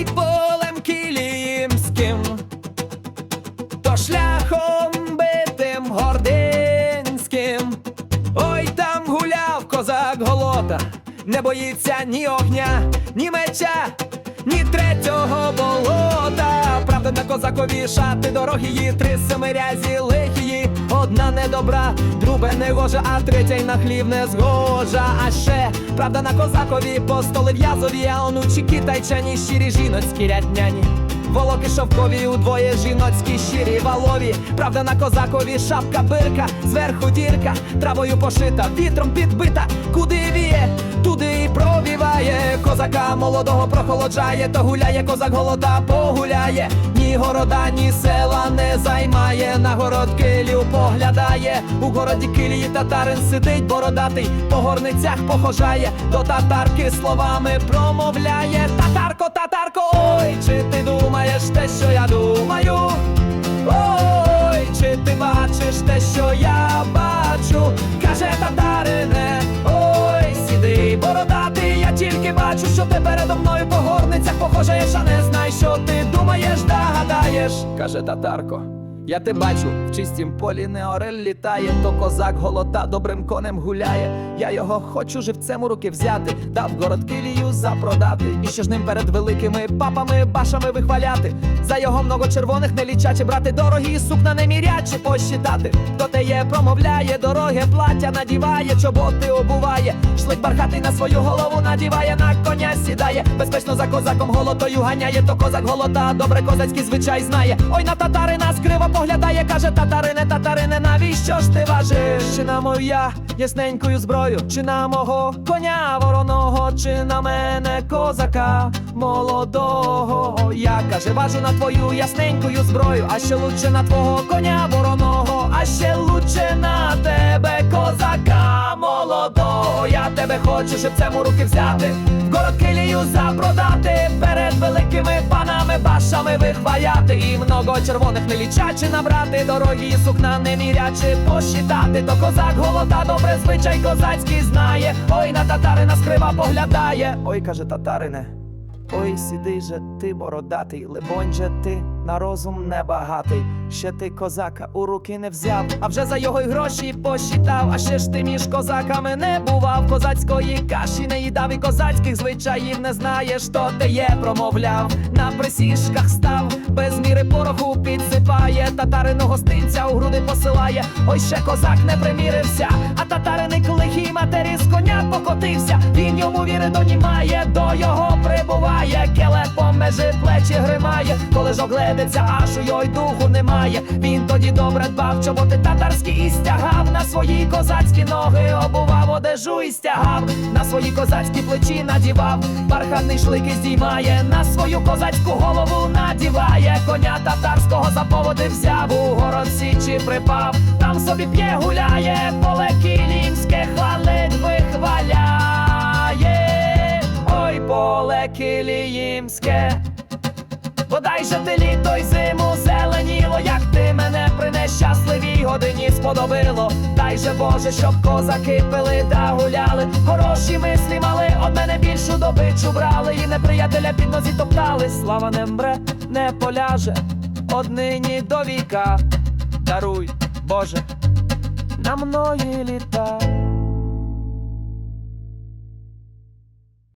й полем кілімським, то шляхом битим гординським, ой там гуляв козак голота, не боїться ні огня, ні меча, ні третього болота. Козакові шати, дороги її три семирязі лихії. Одна недобра, друга не гожа, а третя й на хлів не згожа. А ще правда на козакові постоли в'язові, а онучі китайчані, щирі жіноцькі рядняні. Волоки шовкові удвоє жіноцькі щирі валові. Правда на козакові шапка бирка, зверху дірка, травою пошита, вітром підбита, куди віє, туди і пробіває. Козака молодого прохолоджає, то гуляє, козак голода погуляє. Ні города, ні села не займає. На город килів поглядає. У городі килії татарин сидить бородатий, по горницях похожає, до татарки словами промовляє. Татарко, татарко, ой, що ти передо мною по горницях похожаєш, а не знай, що ти думаєш, догадаєш, каже татарко. Я те бачу, в чистім полі не орель літає, то козак голота добрим конем гуляє. Я його хочу живцем у руки взяти, та в город килію запродати. І ще ж ним перед великими папами, башами вихваляти. За його много червоних не лічачи, брати дорогі, сукна не мірячи, посчитати. Хто те є, промовляє, дороге плаття надіває, чоботи обуває. Шлик бархатий на свою голову надіває, на коня сідає. Безпечно за козаком голотою ганяє, то козак голота, добре козацький звичай знає. Ой, на татарина скриво поглядає, каже татарине, татарине, навіщо ж ти важиш? Чи на мою я ясненькою зброю, чи на мого коня вороного, чи на мене козака молодого? Я каже, важу на твою ясненькою зброю, а ще лучше на твого коня вороного, а ще лучше на тебе козака молодого. Я тебе хочу щоб у руки взяти, город килію запродати, перед великими панами башами вихваляти, і много червоних не лічачи набрати, дорогі сукна не мірячи, посчитати, то козак голода, добре звичай козацький знає. Ой, на татарина скрива поглядає. Ой, каже татарине. Ой, сіди же ти бородатий, либонь же ти на розум небагатий. Ще ти козака у руки не взяв, а вже за його й гроші посчитав. А ще ж ти між козаками не бував. Козацької каші не їдав і козацьких звичаїв не знаєш, то те є, промовляв. На присіжках став, без міри пороху підсипає. Татарину гостинця у груди посилає. Ой, ще козак не примірився, а татарини лихій матері з коня покотився. Він йому віри донімає, до його прибуває. Келепом межи плечі гримає, коли ж огледиться, аж у його й духу немає. Він тоді добре дбав, чоботи татарські і стягав. На свої козацькі ноги, обував одежу і стягав, на свої козацькі плечі надівав, бархатний шлики здіймає, на свою козацьку голову надіває, коня татарського за поводи взяв, у город січі припав, там собі п'є гуляє, поле кілімське хвалить, вихваляє, поле кіліїмське. Бодай же ти літо й зиму зеленіло, як ти мене при нещасливій годині сподобило. Дай же Боже, щоб козаки пили та гуляли. Хороші мислі мали, од мене більшу добичу брали, і неприятеля під нозі топтали. Слава не мре, не поляже, однині до віка. Даруй, Боже, на мної літа.